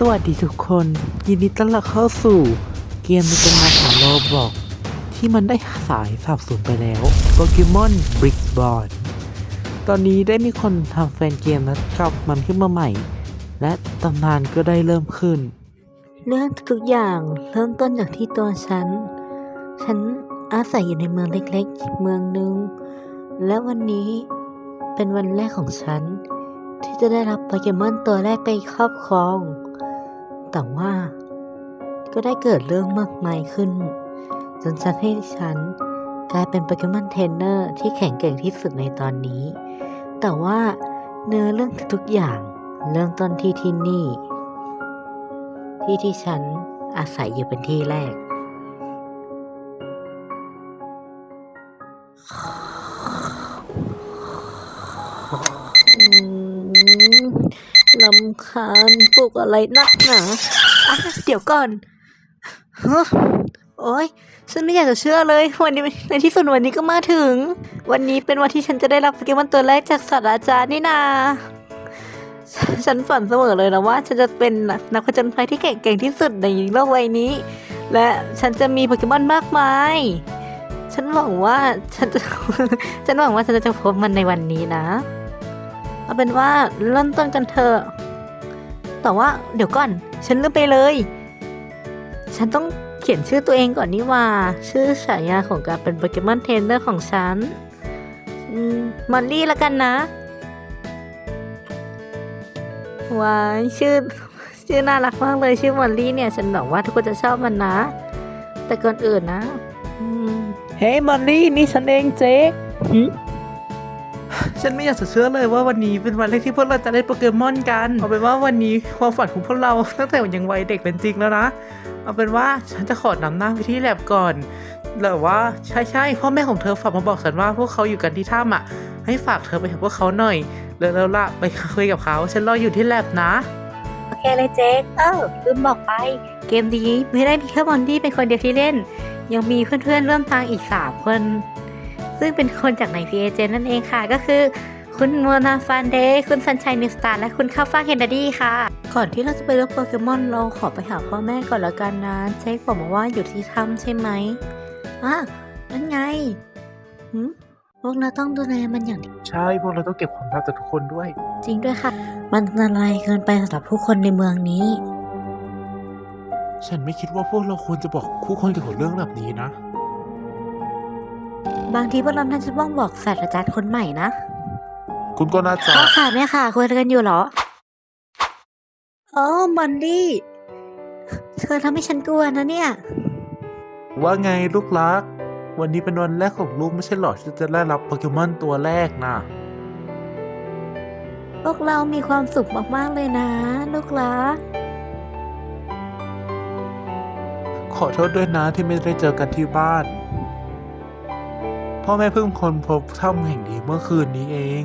สวัสดีทุกคน ยินดีต้อนรับเข้าสู่ เกมในตำนานของโรบอก ที่มันได้สายสาบสูญไปแล้วโปเกมอนบริกบอลตอนนี้ได้มีคนทำแฟนเกมแล้วกลับมันขึ้นมาใหม่ และตำนานก็ได้เริ่มขึ้น เรื่องทุกอย่างเริ่มต้นจากที่ตัวฉัน ฉันอาศัยอยู่ในเมืองเล็กๆ เมืองหนึ่ง และวันนี้เป็นวันแรกของฉัน ที่จะได้รับโปเกมอนตัวแรกไปครอบครอง แต่ว่า ก็ได้เกิดเรื่องมากมายขึ้น จนฉันให้ฉันกลายเป็นโปเกมอนเทรนเนอร์ที่แข็งแกร่งที่สุดในตอนนี้ แต่ว่าเนื้อเรื่องทุกอย่างเริ่มต้นที่ที่นี่ ที่ที่ฉันอาศัยอยู่เป็นที่แรกอืม ลำคาญปลุกอะไรนักหนาอะเดี๋ยวก่อนฮะโอ๊ยฉันไม่อยากจะเชื่อเลย วันนี้ในที่สุดวันนี้ก็มาถึง วันนี้เป็นวันที่ฉันจะได้รับโปเกมอนตัวแรกจากศาสตราจารย์นี่นา ฉันฝันเสมอเลยนะว่า ฉันจะเป็นนักผจญภัยที่เก่งๆที่สุดในโลกใบนี้ และฉันจะมีโปเกมอนมากมาย ฉันหวังว่าฉันจะ ฉันหวังว่าฉันจะพบมันในวันนี้นะ เอาเป็นว่าเริ่มต้นกันเถอะ แต่ว่าเดี๋ยวก่อน ฉันลืมไปเลย ฉันต้องเขียนชื่อตัวเองก่อนนี่ว่า ชื่อฉายาของการเป็นโปเกมอนเทรนเนอร์ของฉันมอลลี่ละกันนะว้ายชื่อชื่อน่ารักมากเลยชื่อมอลลี่เนี่ย ฉันหวังว่าทุกคนจะชอบมันนะ แต่ก่อนอื่นนะเฮ้ยมอลลี่นี่ฉันเองเจ๊ ฉันไม่อยากจะเชื่อเลยว่าวันนี้เป็นวันแรกที่พวกเราจะเล่นโปเกมอนกันเอาเป็นว่าวันนี้ความฝันของพวกเราตั้งแต่ยังวัยเด็กเป็นจริงแล้วนะ เอาเป็นว่าฉันจะขอนำหน้าไปที่แลบก่อนแต่ว่าใช่ใช่พ่อแม่ของเธอฝากมาบอกฉันว่าพวกเขาอยู่กันที่ถ้ำอะ ให้ฝากเธอไปหาพวกเขาหน่อยแล้วแล้วล่ะไปคุยกับเขาฉันรออยู่ที่แลบนะโอเคเลยเจ๊เออลืมบอกไป เกมนี้ไม่ได้มีแค่มอนดี้เป็นคนเดียวที่เล่น ยังมีเพื่อนๆร่วมทางอีกสามคน ซึ่งเป็นคนจากใน PAJ นั่นเองค่ะ ก็คือคุณโมนาฟันเดย์คุณซันชัยนิวสตาร์และคุณข้าวฟ่างเฮนดาดี้ค่ะ ก่อนที่เราจะไปเลือกโปเกมอนเราขอไปหาพ่อแม่ก่อนแล้วกันนะเจ๊กบอกมาว่าอยู่ที่ถ้ำใช่ไหมอะนั่นไงหืมพวกเราต้องดูแลมันอย่างใช่ พวกเราต้องเก็บความลับจากทุกคนด้วย จริงด้วยค่ะ มันอันตรายเกินไปสำหรับผู้คนในเมืองนี้ ฉันไม่คิดว่าพวกเราควรจะบอกคู่คนเกี่ยวกับเรื่องแบบนี้นะ บางทีพวกเราท่านจะต้องบอกศาสตราจารย์คนใหม่นะคุณก็น่าจะพ่อค่ะแม่ค่ะคุยกันอยู่เหรออ๋อมันดี้เธอทำให้ฉันกลัวนะเนี่ย ว่าไงลูกรัก วันนี้เป็นวันแรกของลูกไม่ใช่หรอที่จะได้รับโปเกมอนตัวแรกนะพวกเรามีความสุขมากๆเลยนะ ลูกรัก ขอโทษด้วยนะที่ไม่ได้เจอกันที่บ้าน พ่อแม่เพิ่งคนพบถ้ำแห่งนี้เมื่อคืนนี้เอง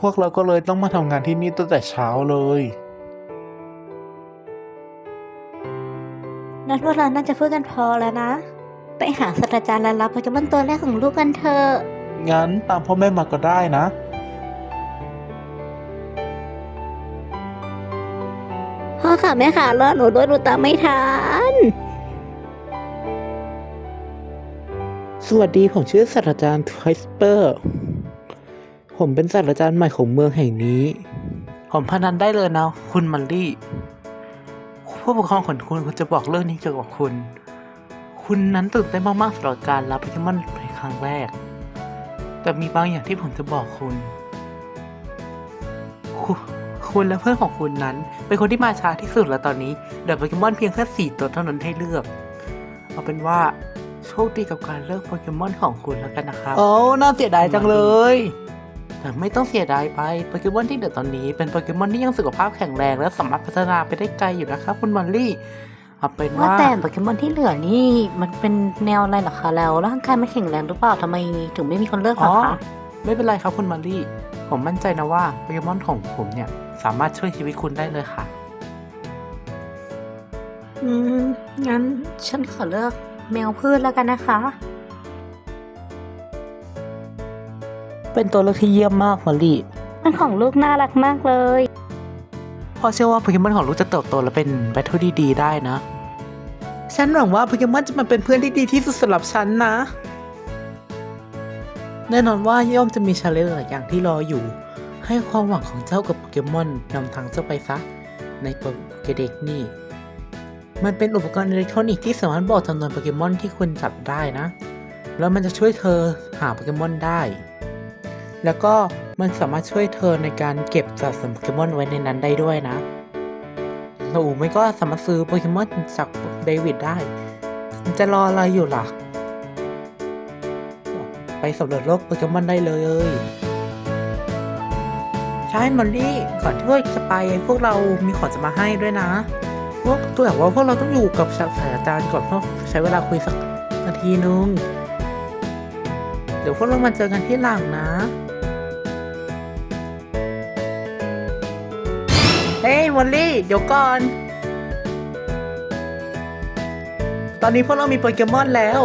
พวกเราก็เลยต้องมาทำงานที่นี่ตั้งแต่เช้าเลยนัดพวกเราน่าจะพูดกันพอแล้วนะ ไปหาศาสตราจารย์และรับโปเกมอนตัวแรกของลูกกันเถอะ งั้นตามพ่อแม่มาก็ได้นะ พ่อค่ะแม่ค่ะรอหนูด้วยหนูตามไม่ทัน สวัสดี ผมชื่อศาสตราจารย์ไคสเปอร์ ผมเป็นศาสตราจารย์ใหม่ของเมืองแห่งนี้ ผมพนันได้เลยนะ คุณมัลลี่ ผู้ปกครองของคุณคุณจะบอกเรื่องนี้เกี่ยวกับคุณ คุณนั้นตื่นเต้นมากๆสำหรับการรับโปเกมอนในครั้งแรก แต่มีบางอย่างที่ผมจะบอกคุณ คุณและเพื่อนของคุณนั้น เป็นคนที่มาช้าที่สุดแล้วตอนนี้เหลือโปเกมอนเพียงแค่สี่ตัวเท่านั้นให้เลือก เอาเป็นว่า โชคดีกับการเลือกโปเกมอนของคุณแล้วกันนะครับ โอ้ น่าเสียดายจังเลย แต่ไม่ต้องเสียดายไป โปเกมอนที่เหลือตอนนี้ เป็นโปเกมอนที่ยังสุขภาพแข็งแรง และสามารถพัฒนาไปได้ไกลอยู่นะครับ คุณมอลลี่เอาเป็นว่าว่าแต่โปเกมอนที่เหลือนี่มันเป็นแนวอะไรเหรอคะแล้วร่างกายไม่แข็งแรงหรือเปล่าทำไมถึงไม่มีคนเลือกเหรอ๋ออคะไม่เป็นไรครับคุณมอลลี่ ผมมั่นใจนะว่าโปเกมอนของผมเนี่ยสามารถช่วยชีวิตคุณได้เลยค่ะ อืมงั้นฉันขอเลือก แมวพืชแล้วกันนะคะ เป็นตัวเลือกที่เยี่ยมมากมอลลี่ มันของลูกน่ารักมากเลยพ่อเชื่อว่าโปเกมอนของลูกจะเติบโตและเป็นแบทเทิลที่ดีได้นะ ฉันหวังว่าโปเกมอนจะมาเป็นเพื่อนที่ดีที่สุดสำหรับฉันนะ แน่นอนว่าย่อมจะมีชาเลนจ์หลายอย่างที่รออยู่ ให้ความหวังของเจ้ากับโปเกมอนนำทางเจ้าไปซะ ในโปเกเด็กนี่ มันเป็นอุปกรณ์อิเล็กทรอนิกส์ที่สามารถบอกจำนวนโปเกมอนที่คุณจับได้นะ แล้วมันจะช่วยเธอหาโปเกมอนได้ แล้วก็มันสามารถช่วยเธอในการเก็บสะสมโปเกมอนไว้ในนั้นได้ด้วยนะหนูไม่ก็สามารถซื้อโปเกมอนจากเดวิดได้ จะรออะไรอยู่ล่ะ ไปสำรวจโลกโปเกมอนได้เลย ใช่มอลลี่ก่อนที่จะไปพวกเรามีของจะมาให้ด้วยนะ พวกตัวอย่างว่าพวกเราต้องอยู่กับศาสตราจารย์ก่อนเพราะใช้เวลาคุยสักนาทีนึง เดี๋ยวพวกเรามาเจอกันที่หลังนะ เฮ้ยมอลลี่ เดี๋ยวก่อน ตอนนี้พวกเรามีโปเกมอนแล้ว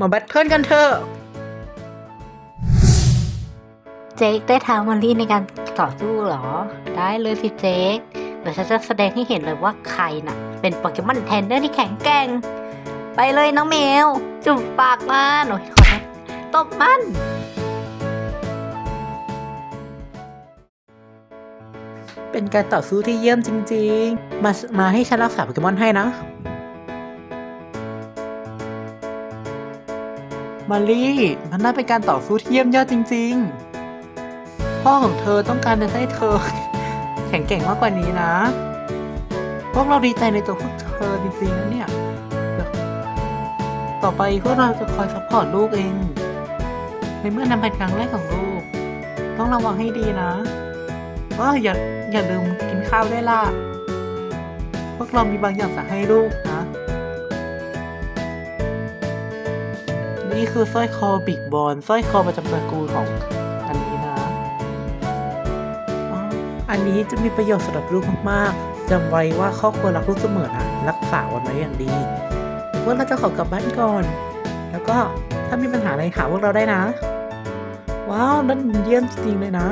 มาแบทเทิลกันเถอะ เจคได้ท้ามอลลี่ในการต่อสู้เหรอ ได้เลยสิเจค เดี๋ยวฉันจะแสดงให้เห็นเลยว่าใครน่ะ เป็นโปเกมอนเทนเนอร์ที่แข็งแกร่ง ไปเลยน้องแมว จุบปากมันโอ้ยขอตบมัน เป็นการต่อสู้ที่เยี่ยมจริง ๆ มา มาให้ฉันรักษาโปเกมอนให้นะ มารีมันน่าเป็นการต่อสู้ที่เยี่ยมยอดจริง ๆ พ่อของเธอต้องการจะให้เธอ ข็งแกร่งมากกว่านี้นะ พวกเราดีใจในตัวพวกเธอจริงๆนะเนี่ย ต่อไปพวกเราจะคอยซัพพอร์ตลูกเอง ในเมื่อนำเป็นครั้งแรกของลูก ต้องระวังให้ดีนะว่าอย่าอย่าลืมกินข้าวได้ล่ะ พวกเรามีบางอย่างจะให้ลูกนะ นี่คือสร้อยคอบิกบอลสร้อยคอประจำตระกูลของ อันนี้จะมีประโยชน์สำหรับลูกมากๆจำไว้ว่าครอบครัวรักลูกเสมอนะรักษาวันไว้อย่างดีพวกเราจะขอกลับบ้านก่อน แล้วก็ถ้ามีปัญหาอะไรหาพวกเราได้นะ ว้าวนั่นเยี่ยมจริงเลยนะ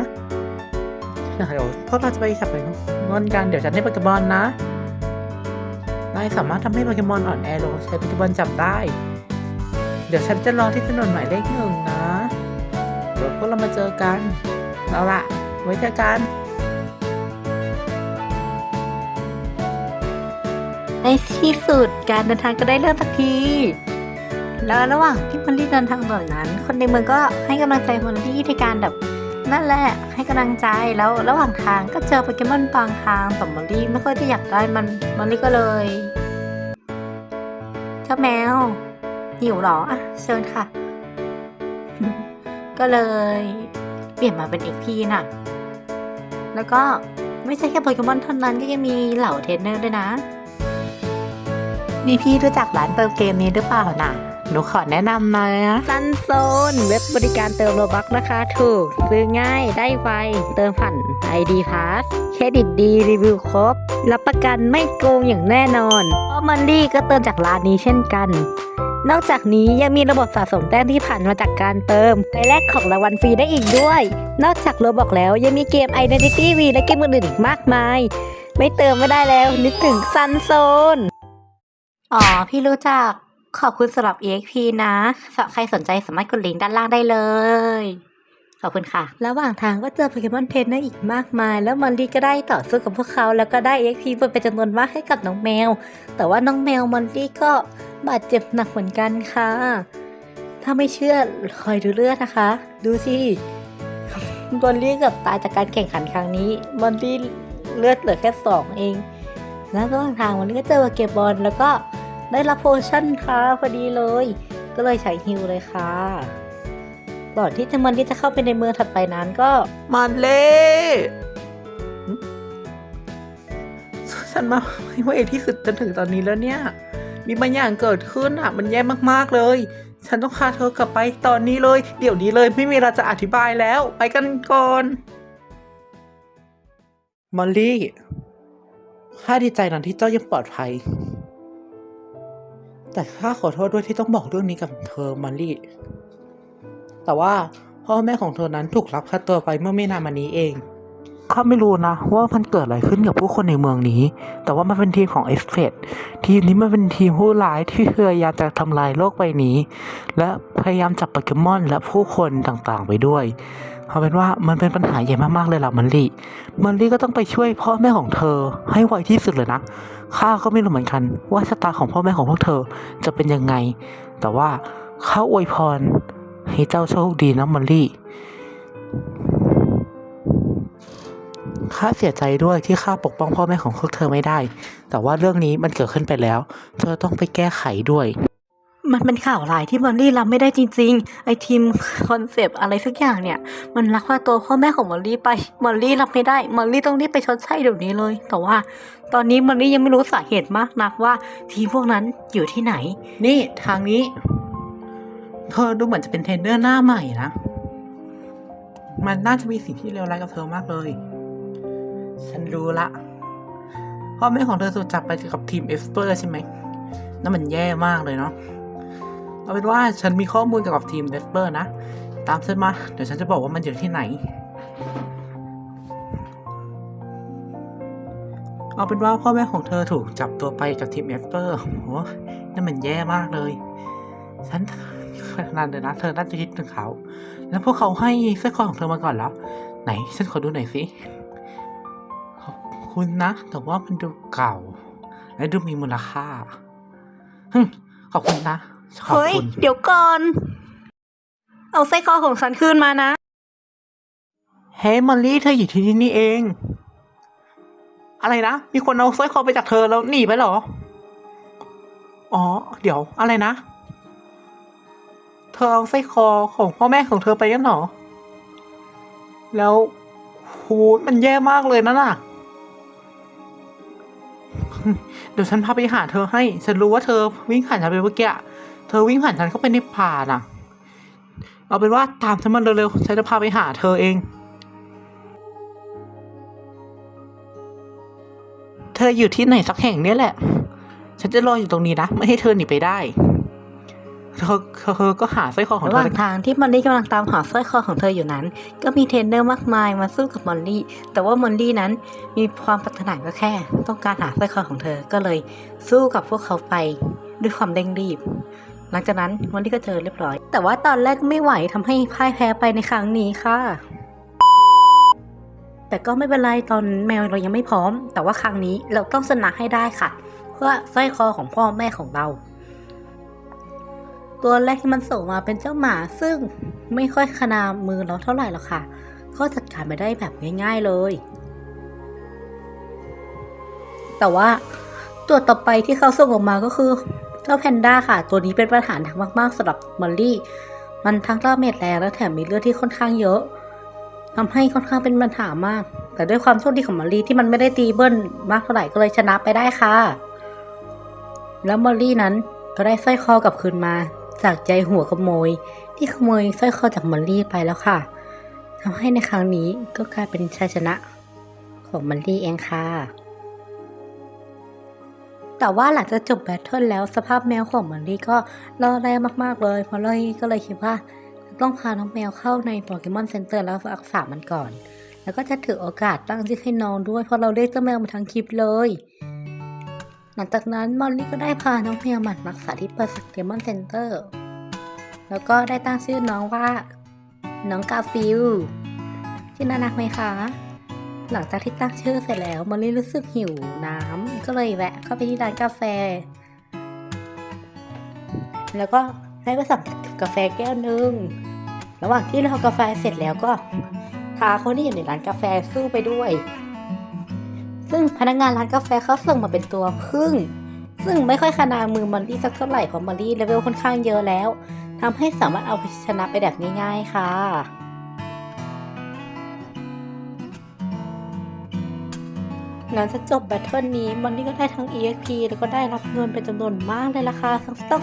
เดี๋ยวพวกเราจะไปจับโปเกมอนกันเดี๋ยวฉันให้โปเกมอนนะนายสามารถทำให้โปเกมอนอ่อนแอลงใช้โปเกมอนจับได้ เดี๋ยวฉันจะรอที่ถนนหมายเลขหนึ่งนะ เดี๋ยวพวกเรามาเจอกัน เอาละไว้เจอกัน ในที่สุดการเดินทางก็ได้เริ่มสักที แล้วระหว่างที่มอลลี่เดินทางตอนั้น คนในเมืองก็ให้กำลังใจมอลลี่ในการแบบนั่นแหละให้กำลังใจแล้วระหว่างทางก็เจอโปเกมอนบางทางแต่มอลลี่ไม่ค่อยได้อยากได้มันมอลลี่ก็เลยเจ้าแมวหิวหรออะเชิญค่ะ ก็เลย เปลี่ยนมาเป็นเอกพีน่ะ แล้วก็ไม่ใช่แค่โปเกมอนเท่านั้นก็ยังมีเหล่าเทรนเนอร์ด้วยนะ นี่พี่รู้จักร้านเติมเกมนี้หรือเปล่านะหนูขอแนะนำนะซันโซนเว็บบริการเติมโลบักนะคะ ถูก ซื้อง่ายได้ไวเติมผ่าน ID Pass เครดิตดีรีวิวครบ รับประกันไม่โกงอย่างแน่นอนเพราะมันลี่ก็เติมจากร้านนี้เช่นกัน นอกจากนี้ยังมีระบบสะสมแต้มที่ผ่านมาจากการเติมไปแลกของรางวัลฟรีได้อีกด้วย นอกจากโลบอกแล้วยังมีเกม Identity V และเกมอื่นๆอีกมากมาย ไม่เติมไม่ได้แล้วนึกถึงซันโซน อ๋อ พี่รู้จัก ขอบคุณสำหรับ EXP นะสำหรับใครสนใจสามารถกดลิงก์ด้านล่างได้เลย ขอบคุณค่ะ ระหว่างทางก็เจอโปเกมอนเทนเนอร์อีกมากมาย แล้วมอลลี่ก็ได้ต่อสู้กับพวกเขาแล้วก็ได้ EXP ไปเป็นจำนวนมากให้กับน้องแมว แต่ว่าน้องแมวมอลลี่ก็บาดเจ็บหนักเหมือนกันค่ะ ถ้าไม่เชื่อคอยดูเลือดนะคะ ดูสิมอลลี่กับตายจากการแข่งขันครั้งนี้มอลลี่เลือดเหลือแค่สองเองแล้วระหว่างทางวันก็เจอเก็บบอลแล้วก็ ได้รับโพชั่นค่ะพอดีเลย ก็เลยใช้ฮิวเลยค่ะก่อนที่จะมันที่จะเข้าไปในเมืองถัดไปนั้นก็มันเล่หึฉันมาไม่ว่าเอที่สุดจนถึงตอนนี้แล้วเนี่ย มีบางอย่างเกิดขึ้นอะ มันแย่มากๆเลย ฉันต้องพาเธอกลับไปตอนนี้เลย เดี๋ยวนี้เลยไม่มีเวลาจะอธิบายแล้ว ไปกันก่อนมอลลี่ข้าดีใจนะที่เจ้ายังปลอดภัย แต่ข้าขอโทษด้วยที่ต้องบอกเรื่องนี้กับเธอมอลลี่แต่ว่าพ่อแม่ของเธอนั้นถูกลักพาตัวไปเมื่อไม่นานมานี้เองข้าไม่รู้นะว่ามันเกิดอะไรขึ้นกับผู้คนในเมืองนี้ แต่ว่ามันเป็นทีมของเอสเฟดทีมนี้มันเป็นทีมผู้ร้ายที่พยายามจะทำลายโลกใบนี้ และพยายามจับโปเกมอนและผู้คนต่างๆ ไปด้วยเอาเป็นว่ามันเป็นปัญหาใหญ่มากๆเลยล่ะมันลี่มันลี่ก็ต้องไปช่วยพ่อแม่ของเธอให้ไวที่สุดเลยนะ ข้าก็ไม่รู้เหมือนกัน ว่าชะตาของพ่อแม่ของพวกเธอจะเป็นยังไง แต่ว่าข้าอวยพร ให้เจ้าโชคดีนะมอลลี่ข้าเสียใจด้วยที่ข้าปกป้องพ่อแม่ของพวกเธอไม่ได้ แต่ว่าเรื่องนี้มันเกิดขึ้นไปแล้ว เธอต้องไปแก้ไขด้วย มันเป็นข่าวร้ายที่มอลลี่รับไม่ได้จริง ๆ ไอทีมคอนเซปต์อะไรสักอย่างเนี่ย มันลักพาตัวพ่อแม่ของมอลลี่ไปมอลลี่รับไม่ได้มอลลี่ต้องรีบไปชดใช้เดี๋ยวนี้เลย แต่ว่า ตอนนี้มอลลี่ยังไม่รู้สาเหตุมากนักว่า ทีมพวกนั้นอยู่ที่ไหน นี่ทางนี้ เธอดูเหมือนจะเป็นเทรนเนอร์หน้าใหม่นะ มันน่าจะมีสิ่งที่เลวร้ายกับเธอมากเลย ฉันรู้ละพ่อแม่ของเธอถูกจับไปกับทีมเอสเปอร์ใช่ไหมนั่นมันแย่มากเลยเนาะ เอาเป็นว่าฉันมีข้อมูลเกี่ยวกับทีมเอสเปอร์นะ ตามฉันมา เดี๋ยวฉันจะบอกว่ามันอยู่ที่ไหน เอาเป็นว่าพ่อแม่ของเธอถูกจับตัวไปกับทีมเอสเปอร์โหนั่นมันแย่มากเลย ฉันขนาดเลยนะเธอน่าจะคิดถึงเขา แล้วพวกเขาให้เสื้อคอของเธอมาก่อนแล้ว ไหนฉันขอดูหน่อยสิขอบคุณนะ แต่ว่ามันดูเก่า และดูมีมูลค่าฮึขอบคุณนะ ขอบเฮ้ย คุณเดี๋ยวก่อน เอาไส้คอของฉันคืนมานะ เฮ้ยมอลลี่เธออยู่ที่นี่นี่เอง อะไรนะ มีคนเอาสร้อยคอไปจากเธอแล้วหนีไปเหรอ อ๋อ เดี๋ยว อะไรนะ เธอเอาสร้อยคอของพ่อแม่ของเธอไปกันเหรอ แล้วโหมันแย่มากเลยนะน่ะ เดี๋ยวฉันพาไปหาเธอให้ ฉันรู้ว่าเธอวิ่งผ่านฉันไปเมื่อกี้อะเธอวิ่งผ่านฉันเข้าไปในป่าน่ะ เอาเป็นว่าตามฉันมาเร็วๆ ฉันจะพาไปหาเธอเอง เธออยู่ที่ไหนสักแห่งเนี่ยแหละ ฉันจะรออยู่ตรงนี้นะ ไม่ให้เธอหนีไปได้ เธอเธอก็หาสร้อยคอของระหว่างทางที่มอลลี่กำลังตามหาสร้อยคอของเธออยู่นั้น ก็มีเทรนเนอร์มากมายมาสู้กับมอลลี่ แต่ว่ามอลลี่นั้นมีความปรารถนาก็แค่ ต้องการหาสร้อยคอของเธอ ก็เลยสู้กับพวกเขาไปด้วยความเร่งรีบ หลังจากนั้นมอลลี่ก็เจอเรียบร้อย แต่ว่าตอนแรกไม่ไหวทำให้พ่ายแพ้ไปในครั้งนี้ค่ะ แต่ก็ไม่เป็นไรตอนแมวเรายังไม่พร้อม แต่ว่าครั้งนี้เราต้องชนะให้ได้ค่ะ เพื่อสร้อยคอของพ่อแม่ของเรา ตัวแรกที่มันส่งมาเป็นเจ้าหมาซึ่งไม่ค่อยขนามือเราเท่าไหร่หรอกค่ะ ก็จัดการไปได้แบบง่าย ๆเลย แต่ว่าตัวต่อไปที่เขาส่งออกมาก็คือ เจ้าแพนด้าค่ะ ตัวนี้เป็นปัญหาหนักมากๆสำหรับมอลลี่ มันทั้งดาเมจแรงและแถมมีเลือดที่ค่อนข้างเยอะทำให้ค่อนข้างเป็นปัญหามาก แต่ด้วยความโชคดีของมอลลี่ที่มันไม่ได้ตีเบิ้ลมากเท่าไหร่ก็เลยชนะไปได้ค่ะ แล้วมอลลี่นั้นก็ได้สร้อยคอกลับคืนมา จากใจหัวขโมย ที่ขโมยสร้อยคอจากมอลลี่ไปแล้วค่ะทำให้ในครั้งนี้ก็กลายเป็นชัยชนะของมอลลี่เองค่ะ แต่ว่าหลังจากจบแบทเทิลแล้วสภาพแมวของมอลลี่ก็รอดแรงมากๆเลยมอลลี่ก็เลยคิดว่าต้องพาน้องแมวเข้าในโปเกมอนเซ็นเตอร์แล้วรักษามันก่อน แล้วก็จะถือโอกาสตั้งชื่อให้น้องด้วยเพราะเราเรียกเจ้าแมวมาทั้งคลิปเลย หลังจากนั้นมอลลี่ก็ได้พาน้องแมวมารักษาที่เปิดสเกมอนเซ็นเตอร์แล้วก็ได้ตั้งชื่อน้องว่า น้องกาฟิลชื่อน่ารักไหมคะ หลังจากที่ตั้งชื่อเสร็จแล้วมอลลี่รู้สึกหิวน้ำก็เลยแวะเข้าไปที่ร้านกาแฟ แล้วก็ได้ไปสั่งกาแฟแก้วหนึ่งระหว่างที่รอกาแฟเสร็จแล้วก็พาคนที่อยู่ในร้านกาแฟสู้ไปด้วย ซึ่งพนักงานร้านกาแฟเขาส่งมาเป็นตัวพึ่ง ซึ่งไม่ค่อยขนามือมอลลี่สักเท่าไหร่เพราะมอลลี่เลเวลค่อนข้างเยอะแล้วทำให้สามารถเอาชนะไปแบบง่ายๆค่ะ หลังจากจบแบทเทิลนี้มอลลี่ก็ได้ทั้ง EXP แล้วก็ได้รับเงินเป็นจำนวนมากเลยราคาทั้งตั้ง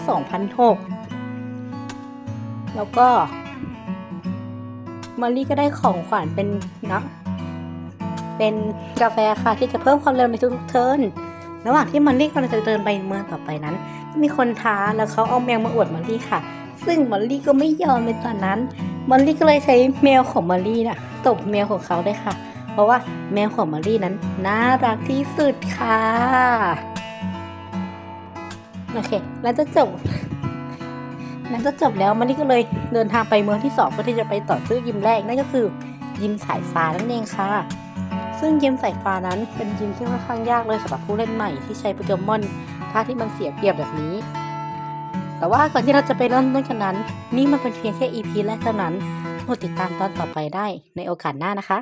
2,006แล้วก็มอลลี่ก็ได้ของขวัญเป็นนะเป็นกาแฟค่ะที่จะเพิ่มความเร็วในทุกๆเทิร์นระหว่างที่มอลลี่กำลังจะเดินไปเมืองต่อไปนั้น ก็มีคนท้าแล้วเขาเอาแมวมาอวดมอลลี่ค่ะ ซึ่งมอลลี่ก็ไม่ยอมในตอนนั้นมอลลี่ก็เลยใช้แมวของมอลลี่น่ะตบแมวของเขาได้ค่ะ เพราะว่าแมวของมารีนั้นน่ารักที่สุดค่ะ โอเค แล้วจะจบแล้วจะจบแล้วมารีก็เลยเดินทางไปเมืองที่สองเพื่อที่จะไปต่อซื้อยิมแรกนั่นก็คือ ยิมสายฟ้านั่นเองค่ะ ซึ่งยิมสายฟ้านั้นเป็นยิมที่ค่อนข้างยากเลยสำหรับผู้เล่นใหม่ที่ใช้โปเกมอนท่าที่มันเสียเปรียบแบบนี้ แต่ว่าก่อนที่เราจะไปเริ่มต้นกันนั้น นี่มันเป็นเพียงแค่ EP แรกเท่านั้นโปรดติดตามตอนต่อไปได้ในโอกาสหน้านะคะ